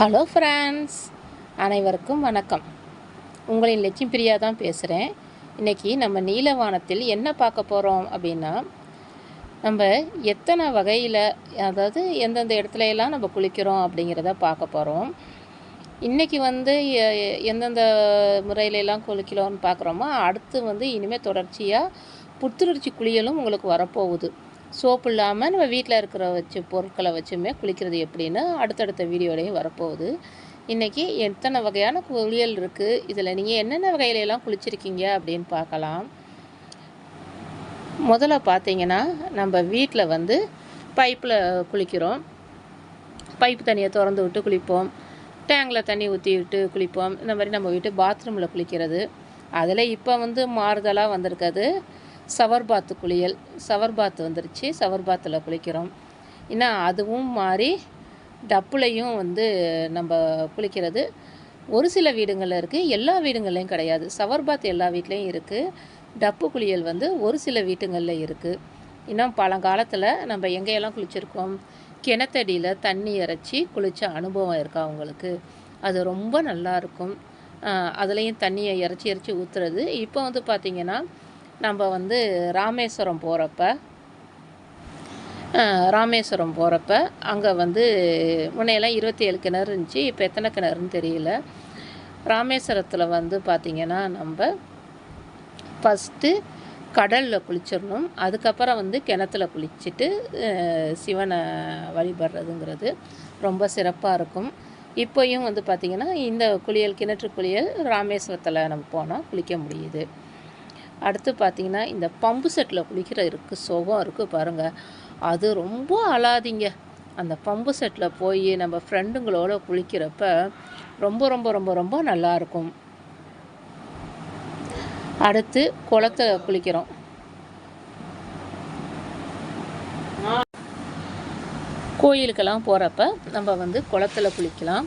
Hello friends அனைவருக்கும் வணக்கம். உங்களின் லட்சுமி பிரியா தான் பேசுகிறேன் இன்றைக்கி நம்ம நீலவானத்தில் என்ன பார்க்க போகிறோம் அப்படின்னா நம்ம எத்தனை வகையில் அதாவது எந்தெந்த இடத்துல எல்லாம் நம்ம குளிக்கிறோம் அப்படிங்கிறத பார்க்க போகிறோம் இன்றைக்கி வந்து எந்தெந்த முறையிலெல்லாம் குளிக்கிறோம்னு பார்க்குறோமோ அடுத்து வந்து இனிமேல் தொடர்ச்சியாக புத்துணர்ச்சி குளியலும் உங்களுக்கு வரப்போகுது. சோப்பு இல்லாமல் நம்ம வீட்டில் இருக்கிற வச்சு பொருட்களை வச்சுமே குளிக்கிறது எப்படின்னு அடுத்தடுத்த வீடியோலேயே வரப்போகுது. இன்றைக்கி எத்தனை வகையான குளியல் இருக்குது இதில் நீங்கள் என்னென்ன வகையில எல்லாம் குளிச்சிருக்கீங்க அப்படின்னு பார்க்கலாம். முதல்ல பார்த்தீங்கன்னா நம்ம வீட்டில் வந்து பைப்பில் குளிக்கிறோம். பைப் தண்ணியை திறந்து விட்டு குளிப்போம். டேங்கில் தண்ணி ஊற்றி விட்டு குளிப்போம். இந்த மாதிரி நம்ம வீட்டு பாத்ரூமில் குளிக்கிறது. அதில் இப்போ வந்து மாறுதலாக வந்திருக்கிறது சவர் பாத்து குளியல். சவர் வந்துருச்சு. சவர்பாத்தில் குளிக்கிறோம். ஏன்னா அதுவும் மாறி டப்புலையும் வந்து நம்ம குளிக்கிறது. ஒரு சில வீடுங்களில் இருக்குது எல்லா வீடுங்கள்லையும் கிடையாது. சவர்பாத் எல்லா வீட்லேயும் இருக்குது டப்பு குளியல் வந்து ஒரு சில வீட்டுங்களில் இருக்குது இன்னும் பழங்காலத்தில் நம்ம எங்கேயெல்லாம் குளிச்சிருக்கோம்? கிணத்தடியில் தண்ணி இறைச்சி குளித்த அனுபவம் இருக்கா அவங்களுக்கு அது ரொம்ப நல்லா இருக்கும். அதுலேயும் தண்ணியை இறைச்சி இறச்சி ஊற்றுறது இப்போ வந்து பார்த்திங்கன்னா நம்ம வந்து ராமேஸ்வரம் போகிறப்ப ராமேஸ்வரம் போகிறப்ப அங்கே வந்து முன்னையெல்லாம் இருபத்தி ஏழு கிணறு இருந்துச்சு இப்போ எத்தனை கிணறுன்னு தெரியல. ராமேஸ்வரத்தில் வந்து பார்த்திங்கன்னா நம்ம ஃபஸ்ட்டு கடலில் குளிச்சிடணும். அதுக்கப்புறம் வந்து கிணத்துல குளிச்சுட்டு சிவனை வழிபடுறதுங்கிறது ரொம்ப சிறப்பாக இருக்கும். இப்போயும் வந்து பார்த்திங்கன்னா இந்த குளியல் கிணற்று குளியல் ராமேஸ்வரத்தில் நம்ம போனால் குளிக்க முடியுது. அடுத்து பார்த்திங்கன்னா இந்த பம்பு செட்டில் குளிக்கிற இருக்கு சுகம் இருக்குது பாருங்கள் அது ரொம்ப அழாதீங்க. அந்த பம்பு செட்டில் போய் நம்ம ஃப்ரெண்டுங்களோட குளிக்கிறப்ப ரொம்ப ரொம்ப ரொம்ப ரொம்ப நல்லா இருக்கும். அடுத்து குளத்துல குளிக்கிறோம். கோயிலுக்கெல்லாம் போகிறப்ப நம்ம வந்து குளத்துல குளிக்கலாம்.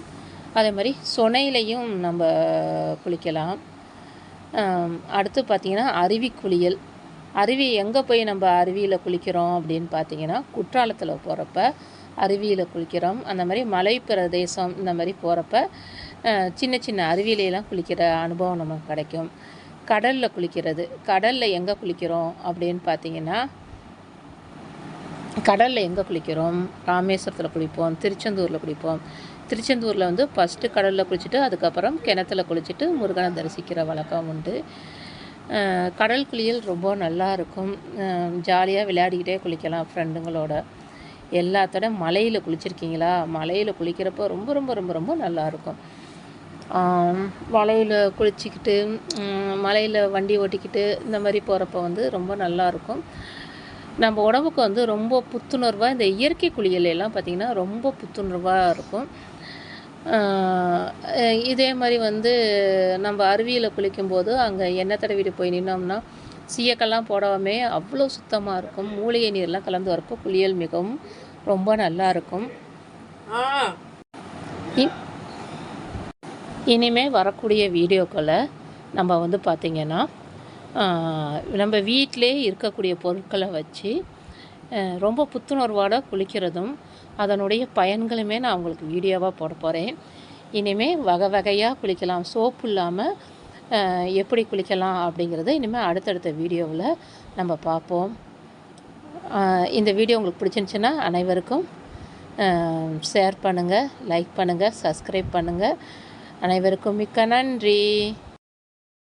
அதே மாதிரி சுனையிலையும் நம்ம குளிக்கலாம். அடுத்து பார்த்திங்கன்னா அருவி குளியல். அருவி எங்கே போய் நம்ம அருவியில் குளிக்கிறோம் அப்படின்னு பார்த்தீங்கன்னா குற்றாலத்தில் போகிறப்ப அருவியில் குளிக்கிறோம். அந்த மாதிரி மலை பிரதேசம் இந்த மாதிரி போகிறப்ப சின்ன சின்ன அருவியிலலாம் குளிக்கிற அனுபவம் நமக்கு கிடைக்கும். கடலில் குளிக்கிறது கடலில் எங்கே குளிக்கிறோம் அப்படின்னு பார்த்தீங்கன்னா கடலில் எங்கே குளிக்கிறோம்? ராமேஸ்வரத்தில் குளிப்போம் திருச்செந்தூரில் குளிப்போம். திருச்செந்தூரில் வந்து ஃபஸ்ட்டு கடலில் குளிச்சுட்டு அதுக்கப்புறம் கிணத்துல குளிச்சுட்டு முருகனை தரிசிக்கிற வழக்கம் உண்டு. கடல் குளியல் ரொம்ப நல்லா இருக்கும். ஜாலியாக விளையாடிக்கிட்டே குளிக்கலாம் ஃப்ரெண்டுங்களோட எல்லாத்தோட மலையில் குளிச்சிருக்கீங்களா? மலையில் குளிக்கிறப்போ ரொம்ப ரொம்ப ரொம்ப ரொம்ப நல்லாயிருக்கும் மலையில் குளிச்சுக்கிட்டு மலையில் வண்டி ஓட்டிக்கிட்டு இந்த மாதிரி போகிறப்ப வந்து ரொம்ப நல்லா இருக்கும். நம்ம உடம்புக்கு வந்து ரொம்ப புத்துணர்வாக இந்த இயற்கை குளியல் எல்லாம் பார்த்திங்கன்னா ரொம்ப புத்துணர்வாக இருக்கும். இதே மாதிரி வந்து நம்ம அருவியில் குளிக்கும்போது அங்கே எண்ணெய் தடவிட்டு போய் நின்னோம்னா சீயக்கெல்லாம் போடாமே அவ்வளோ சுத்தமாக இருக்கும். மூலிகை நீர்லாம் கலந்து வரப்போ குளியல் மிகவும் ரொம்ப நல்லா இருக்கும். இ- இனிமே வரக்கூடிய வீடியோக்களை நம்ம வந்து பார்த்திங்கன்னா நம்ம வீட்டிலே இருக்கக்கூடிய பொருட்களை வச்சு ரொம்ப புத்துணர்வோடு குளிக்கிறதும் அதனுடைய பயன்களுமே நான் உங்களுக்கு வீடியோவாக போட போகிறேன் இனிமேல் வகை வகையாக குளிக்கலாம். சோப்பு இல்லாமல் எப்படி குளிக்கலாம் அப்படிங்கிறத இனிமேல் அடுத்தடுத்த வீடியோவில் நம்ம பார்ப்போம். இந்த வீடியோ உங்களுக்கு பிடிச்சிருந்துச்சுன்னா அனைவருக்கும் ஷேர் பண்ணுங்கள் லைக் பண்ணுங்கள் சப்ஸ்கிரைப் பண்ணுங்கள் அனைவருக்கும் மிக்க நன்றி.